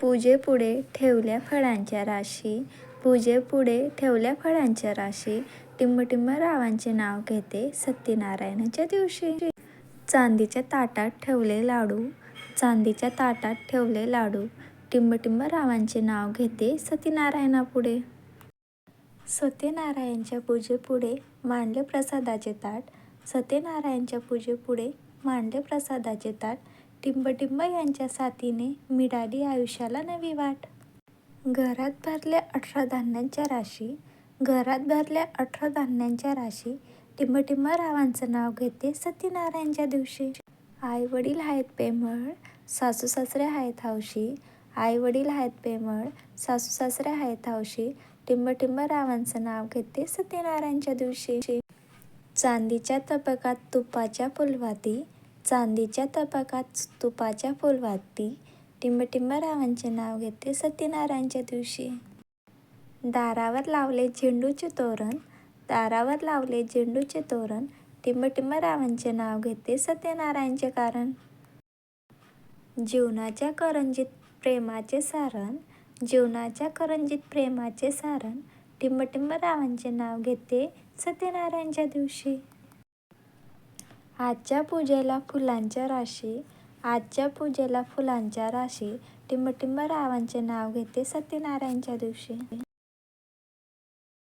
पूजेपुढे ठेवल्या फळांच्या राशी. पूजेपुढे ठेवल्या फळांच्या राशी. टिंबटिंब रावांचे नाव घेते सत्यनारायणाच्या दिवशी. चांदीच्या ताटात ठेवले लाडू. चांदीच्या ताटात ठेवले लाडू. टिंबटिंब रावांचे नाव घेते सत्यनारायणापुढे. सत्यनारायणच्या पूजेपुढे मांडले प्रसादाचे ताट. सत्यनारायणच्या पूजेपुढे मांडले प्रसादाचे ताट. टिंबटिंब यांच्या साथीने मिळाली आयुष्याला नवी वाट. घरात भरल्या अठरा धान्यांच्या राशी घरात भरल्या अठरा धान्यांच्या राशी टिंबटिंब रावांचं नाव घेते सत्यनारायणच्या दिवशी. आई वडील आहेत पेमळ सासू सासरे आहेत हौशी. आई वडील आहेत पेमळ सासू सासरे आहेत हौशी. टिंबटिंब रावांचं नाव घेते सत्यनारायणच्या दिवशी. चांदीच्या तबकात तुपाच्या फुलवाती चांदीच्या तबकात तुपाच्या फुलवाती टिंबटिंब रावांचे नाव घेते सत्यनारायणच्या दिवशी. दारावर लावले झेंडूचे तोरण दारावर लावले झेंडूचे तोरण टिंबटिंब रावांचे नाव घेते सत्यनारायणचे कारण. जीवनाच्या करंजीत प्रेमाचे सारण जीवनाच्या करंजीत प्रेमाचे सारण टिंबटिंब रावांचे नाव घेते सत्यनारायणच्या दिवशी. आजच्या पूजेला फुलांच्या राशी आजच्या पूजेला फुलांच्या राशी टिंबटिंब रावांचे नाव घेते सत्यनारायणच्या दिवशी.